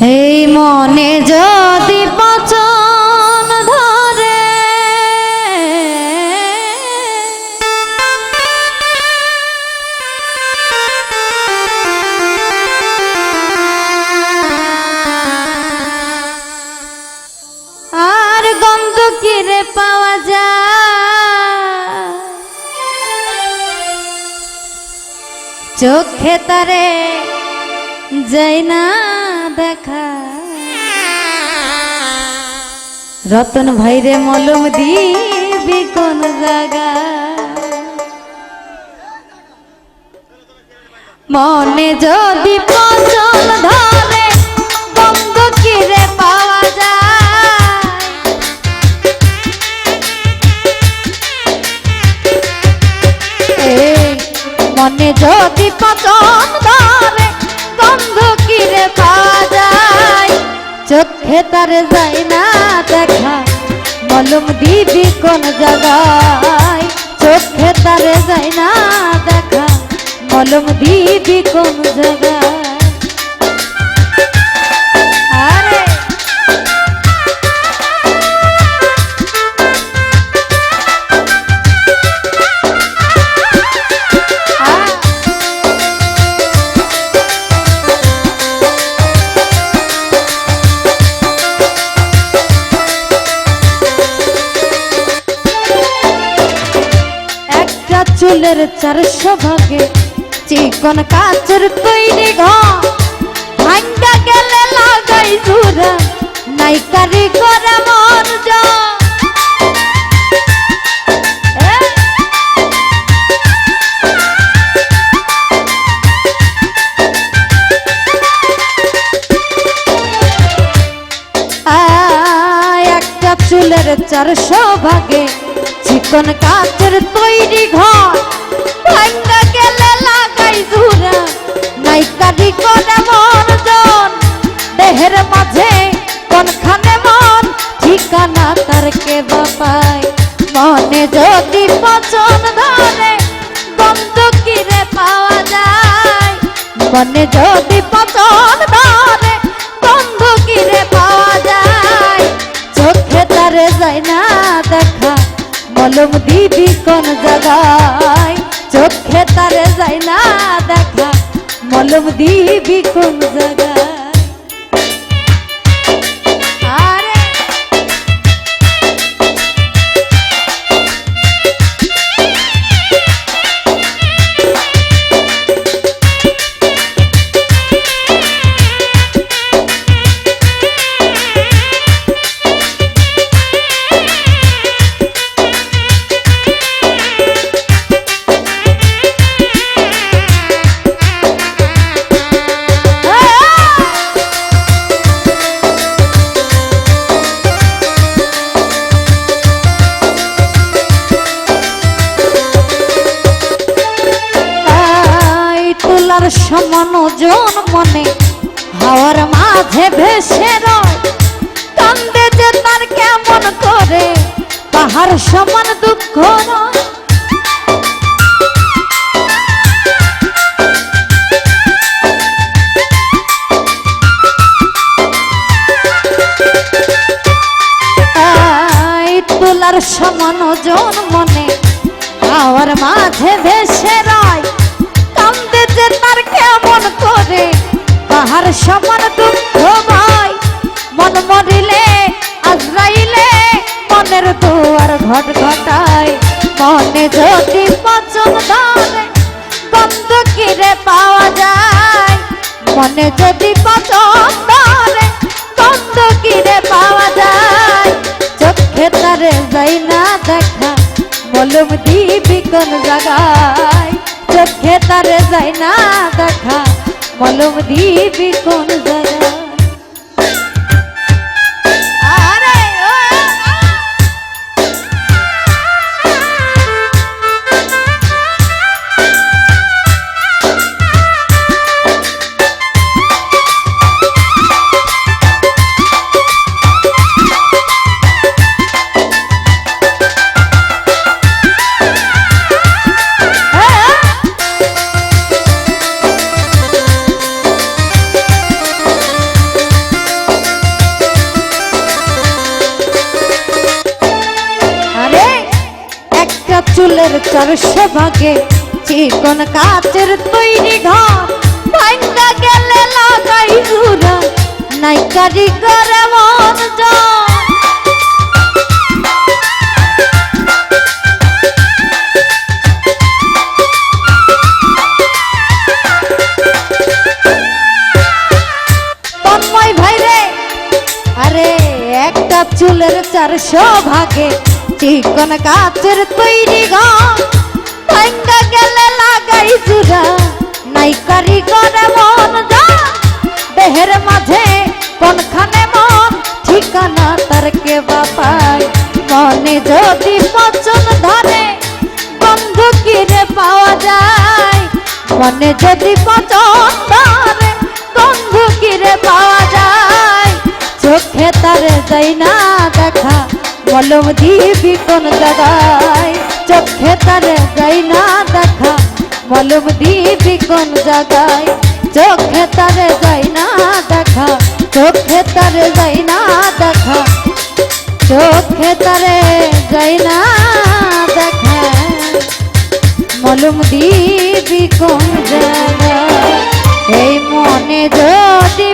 এই মনে যদি পচন ধরে আর গন্ধ কিরে পাওয়া যায়? চোখে তারে যাই না। দেখা। রতন ভাইরে মলম দিবি কোন জায়গা? মনে যদি পচন ধরে বন্ধ কিরে পাওয়া যায়? মনে যদি পচন চোখে যাই না দেখা। মলম দিবি কোন জায়গায়? চোখে তার যাই না দেখা। মলম দিবি কোন জায়গায়? চুলের চারশো ভাগে চিকন কাচের তৈরি ঘর। ভাঙ্গা গেলে লাগাই জুরা নাই কারি করে একটা চুলের চারশো ভাগে চিকন কাচের তৈরি ঘর। ভাঙ্গা গেলে লাগাই জুরা নাই কারি করে মন জন, দেহের মাঝে কোনখানে মন, ঠিকানা তার কে বাপায় মনে যদি পছন্দ ধরে, বন্ধ কিরে পাওয়া যায়? মনে যদি পছন্দ ধরে, বন্ধ কিরে পাওয়া যায়? চোখে তারে যায় না দেখা, মলম দিবি কোন না দেখা মলম দিবি কোন জায়গায় ওজন মনে, হাওয়ার মাঝে ভেসে রয়। কান্দে যে তার কেমন করে পাহাড় সমান দুঃখ রয় তুলার সমান ওজন মনে, হাওয়ার মাঝে সমান দুঃখ ভাই মন মরিলে আজরাইলে মনের দুয়ার ঘট ঘটায়। মনে যদি পচন ধরে, বন্ধ কিরে পাওয়া যায়? মনে যদি পচন ধরে, বন্ধ কিরে পাওয়া যায়? চোখে তারে যাই না দেখা, মলম দিবি কোন জায়গায়? চোখে তারে যাই না দেখা মলম দিবি কোন জায়গায়? চুলের চারশো ভাগে চিকন কাচের তৈরি ঘর। ভাঙ্গা গেলে লাগাই নাই মন চুলের চারশো ভাগে চিকন কাচের তৈরি গেলে লাগাই জুরা নাই কারিগর মন যা। দেহের মাঝে কোনখানে মন? ঠিকানা তার কে বাপাই মনে যদি পচন ধরে, বন্ধু কিরে পাওয়া যায়? মনে যদি পচন ধরে, বন্ধু কিরে পাওয়া যায়? চোখে তার যাই না দেখা। কলম দিবি কোন জায়গায়? চোখে তার যাই না দেখা। কলম দিবি কোন জায়গায়? চোখে তার যাই না দেখা। চোখে তার যাই না দেখা। চোখে তারে যাই না দেখা। মলুম দিবি কোন জায়গায়? এই মনে যদি